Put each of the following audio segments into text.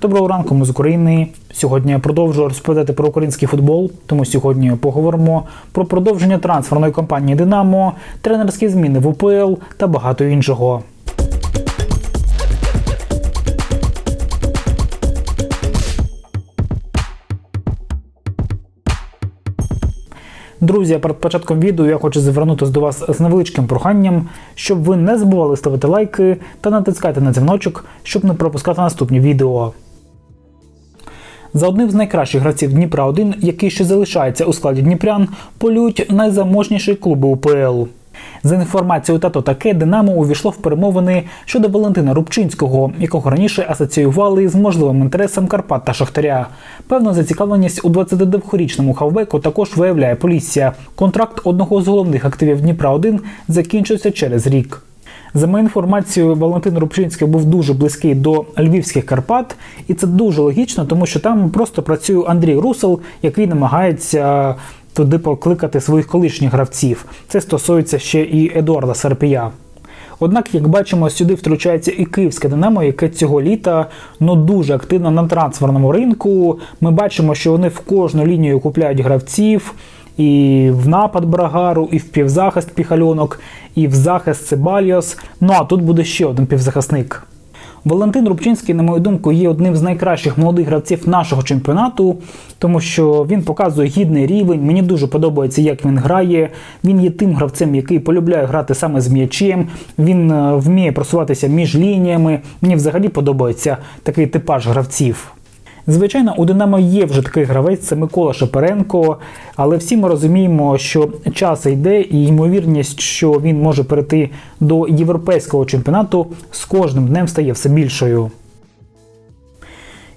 Доброго ранку, ми з України. Сьогодні я продовжую розповідати про український футбол. Тому сьогодні поговоримо про продовження трансферної кампанії Динамо, тренерські зміни в УПЛ та багато іншого. Друзі, перед початком відео я хочу звернутися до вас з невеличким проханням, щоб ви не забували ставити лайки та натискати на дзвіночок, щоб не пропускати наступні відео. За одним з найкращих гравців Дніпра 1, який ще залишається у складі Дніпрян, полюють найзаможніші клуби УПЛ. За інформацією тато таке, Динамо увійшло в перемовини щодо Валентина Рубчинського, якого раніше асоціювали з можливим інтересом Карпат та Шахтаря. Певну зацікавленість у 22-річному хавбеку також виявляє Полісся. Контракт одного з головних активів Дніпра 1 закінчився через рік. За моєю інформацією, Валентин Рубчинський був дуже близький до львівських Карпат, і це дуже логічно, тому що там просто працює Андрій Русел, який намагається туди покликати своїх колишніх гравців. Це стосується ще і Едуарда Серпія. Однак, як бачимо, сюди втручається і київське Динамо, яке цього літа ну дуже активно на трансферному ринку. Ми бачимо, що вони в кожну лінію купляють гравців. І в напад Брагару, і в півзахист Піхальонок, і в захист Цибальйос. Ну а тут буде ще один півзахисник. Валентин Рубчинський, на мою думку, є одним з найкращих молодих гравців нашого чемпіонату, тому що він показує гідний рівень. Мені дуже подобається, як він грає. Він є тим гравцем, який полюбляє грати саме з м'ячем. Він е, вміє просуватися між лініями. Мені взагалі подобається такий типаж гравців. Звичайно, у Динамо є вже такий гравець, це Микола Шаперенко, але всі ми розуміємо, що час йде, і ймовірність, що він може перейти до європейського чемпіонату, з кожним днем стає все більшою.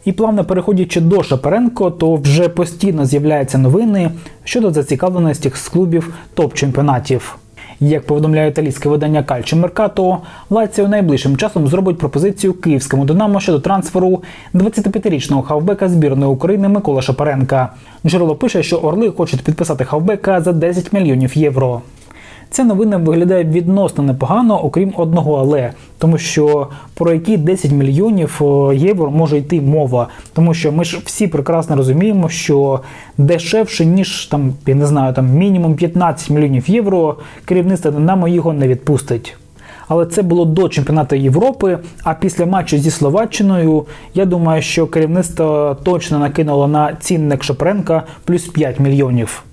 І плавно переходячи до Шаперенко, то вже постійно з'являються новини щодо зацікавленості з клубів топ-чемпіонатів. Як повідомляє італійське видання Кальчо Меркато, Лаціо найближчим часом зробить пропозицію київському Динамо щодо трансферу 25-річного хавбека збірної України Микола Шапаренка. Джерело пише, що Орли хочуть підписати хавбека за 10 мільйонів євро. Ця новина виглядає відносно непогано, окрім одного але, тому що про які 10 мільйонів євро може йти мова, тому що ми ж всі прекрасно розуміємо, що дешевше ніж там, я не знаю, там мінімум 15 мільйонів євро керівництво Динамо його не відпустить. Але це було до чемпіонату Європи. А після матчу зі Словаччиною я думаю, що керівництво точно накинуло на цінник Шапренка плюс 5 мільйонів.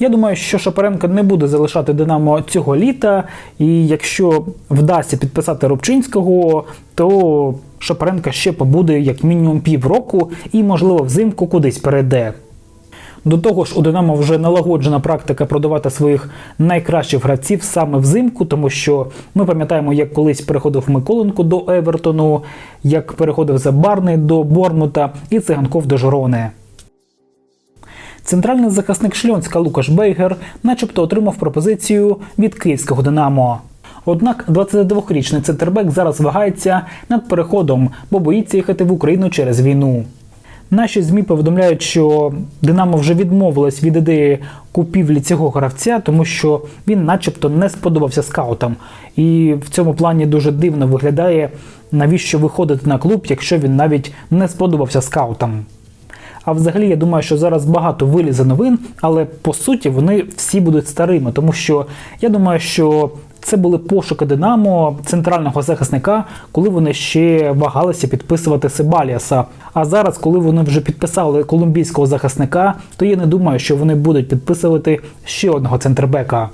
Я думаю, що Шапаренко не буде залишати Динамо цього літа, і якщо вдасться підписати Рубчинського, то Шапаренко ще побуде як мінімум півроку і, можливо, взимку кудись перейде. До того ж, у Динамо вже налагоджена практика продавати своїх найкращих гравців саме взимку, тому що ми пам'ятаємо, як колись переходив Миколенко до Евертону, як переходив Забарний до Бормута і Циганков до Жорони. Центральний захисник Шльонська Лукаш Бейгер начебто отримав пропозицію від київського Динамо. Однак 22-річний центрбек зараз вагається над переходом, бо боїться їхати в Україну через війну. Наші ЗМІ повідомляють, що Динамо вже відмовилась від ідеї купівлі цього гравця, тому що він, начебто, не сподобався скаутам. І в цьому плані дуже дивно виглядає, навіщо виходити на клуб, якщо він навіть не сподобався скаутам. А взагалі, я думаю, що зараз багато вилізе новин, але по суті вони всі будуть старими, тому що я думаю, що це були пошуки Динамо центрального захисника, коли вони ще вагалися підписувати Себаліаса. А зараз, коли вони вже підписали колумбійського захисника, то я не думаю, що вони будуть підписувати ще одного центрбека.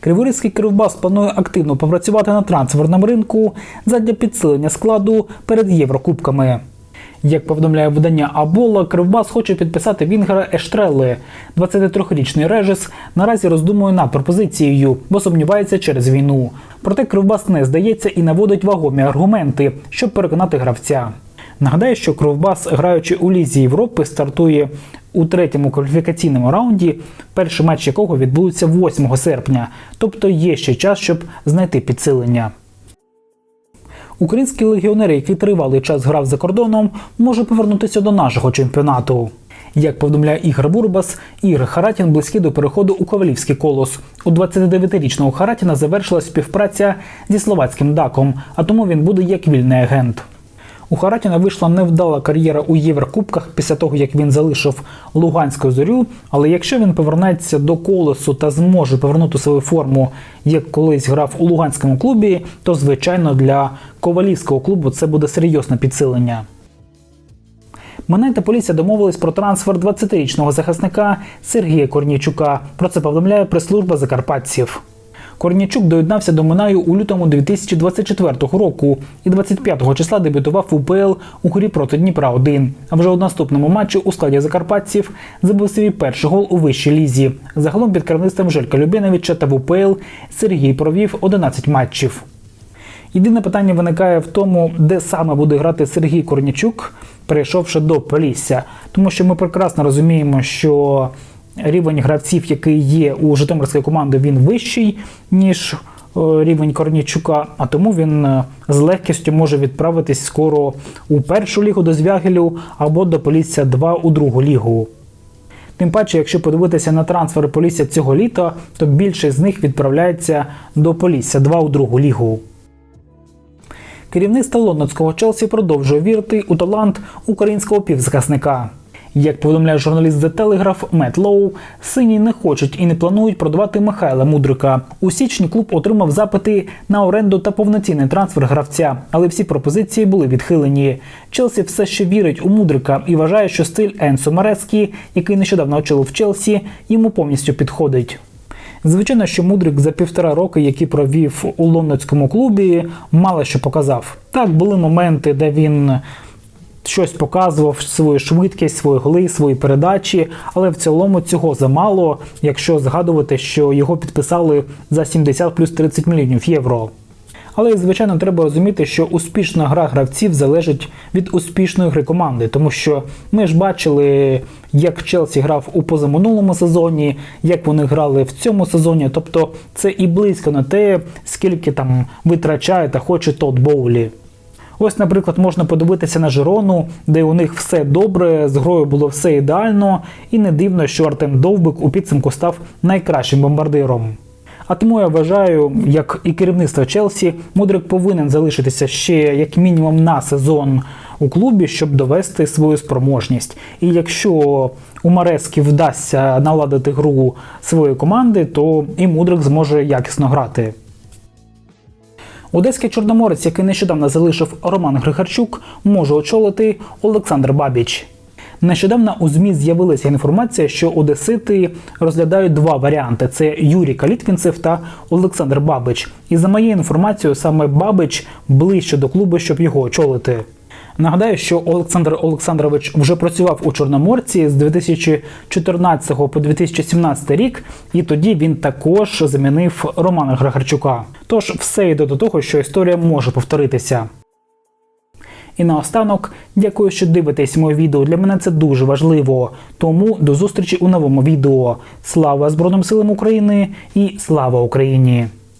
Криворізький Кривбас планує активно попрацювати на трансферному ринку задля підсилення складу перед Єврокубками. Як повідомляє видання Абола, Кривбас хоче підписати Вінгера Ештрелли. 23-річний Режес наразі роздумує над пропозицією, бо сумнівається через війну. Проте Кривбас не здається і наводить вагомі аргументи, щоб переконати гравця. Нагадаю, що Кривбас, граючи у Лізі Європи, стартує у третьому кваліфікаційному раунді, перший матч якого відбудеться 8 серпня, тобто є ще час, щоб знайти підсилення. Український легіонер, який тривалий час грав за кордоном, може повернутися до нашого чемпіонату. Як повідомляє Ігор Бурбас, Ігор Харатін близький до переходу у Ковалівський колос. У 29-річного Харатіна завершилась співпраця зі словацьким даком, а тому він буде як вільний агент. У Харатіна вийшла невдала кар'єра у Єврокубках після того, як він залишив Луганську зорю. Але якщо він повернеться до колесу та зможе повернути свою форму, як колись грав у Луганському клубі, то звичайно для ковалівського клубу це буде серйозне підсилення. Мене та поліція домовились про трансфер 20-річного захисника Сергія Корнійчука. Про це повідомляє прес-служба закарпатців. Корнійчук доєднався до Минаю у лютому 2024 року і 25 числа дебютував в УПЛ у грі проти Дніпра 1 А вже у наступному матчі у складі закарпатців забив свій перший гол у вищій лізі. Загалом під керівництвом Желька Любіновича та в УПЛ Сергій провів 11 матчів. Єдине питання виникає в тому, де саме буде грати Сергій Корнічук, перейшовши до Полісся. Тому що ми прекрасно розуміємо, що рівень гравців, який є у Житомирської команди, він вищий, ніж е, рівень Корнічука, а тому він е, з легкістю може відправитись скоро у першу лігу до Звягелю або до Полісся 2 у другу лігу. Тим паче, якщо подивитися на трансфери Полісся цього літа, то більшість з них відправляється до Полісся 2 у другу лігу. Керівництво лондонського Челсі продовжує вірити у талант українського півзахисника. Як повідомляє журналіст The Telegraph Мет Лоу, сині не хочуть і не планують продавати Михайла Мудрика. У січні клуб отримав запити на оренду та повноцінний трансфер гравця, але всі пропозиції були відхилені. Челсі все ще вірить у Мудрика і вважає, що стиль Енсо Марецькі, який нещодавно очолив Челсі, йому повністю підходить. Звичайно, що Мудрик за півтора роки, які провів у лондонському клубі, мало що показав. Так, були моменти, де він щось показував, свою швидкість, свої голи, свої передачі, але в цілому цього замало, якщо згадувати, що його підписали за 70 плюс 30 мільйонів євро. Але, звичайно, треба розуміти, що успішна гра гравців залежить від успішної гри команди, тому що ми ж бачили, як Челсі грав у позаминулому сезоні, як вони грали в цьому сезоні. Тобто це і близько на те, скільки там витрачає та хоче Тот Боулі. Ось, наприклад, можна подивитися на Жирону, де у них все добре, з грою було все ідеально, і не дивно, що Артем Довбик у підсумку став найкращим бомбардиром. А тому я вважаю, як і керівництво Челсі, Мудрик повинен залишитися ще як мінімум на сезон у клубі, щоб довести свою спроможність. І якщо у Марески вдасться наладити гру своєї команди, то і Мудрик зможе якісно грати. Одеський чорноморець, який нещодавно залишив Роман Григорчук, може очолити Олександр Бабіч. Нещодавно у ЗМІ з'явилася інформація, що Одесити розглядають два варіанти: це Юрій Калітвінцев та Олександр Бабич. І за моєю інформацією, саме Бабич ближче до клубу, щоб його очолити. Нагадаю, що Олександр Олександрович вже працював у Чорноморці з 2014 по 2017 рік, і тоді він також замінив Романа Григорчука. Тож все йде до того, що історія може повторитися. І наостанок, дякую, що дивитесь моє відео. Для мене це дуже важливо. Тому до зустрічі у новому відео. Слава Збройним силам України і слава Україні!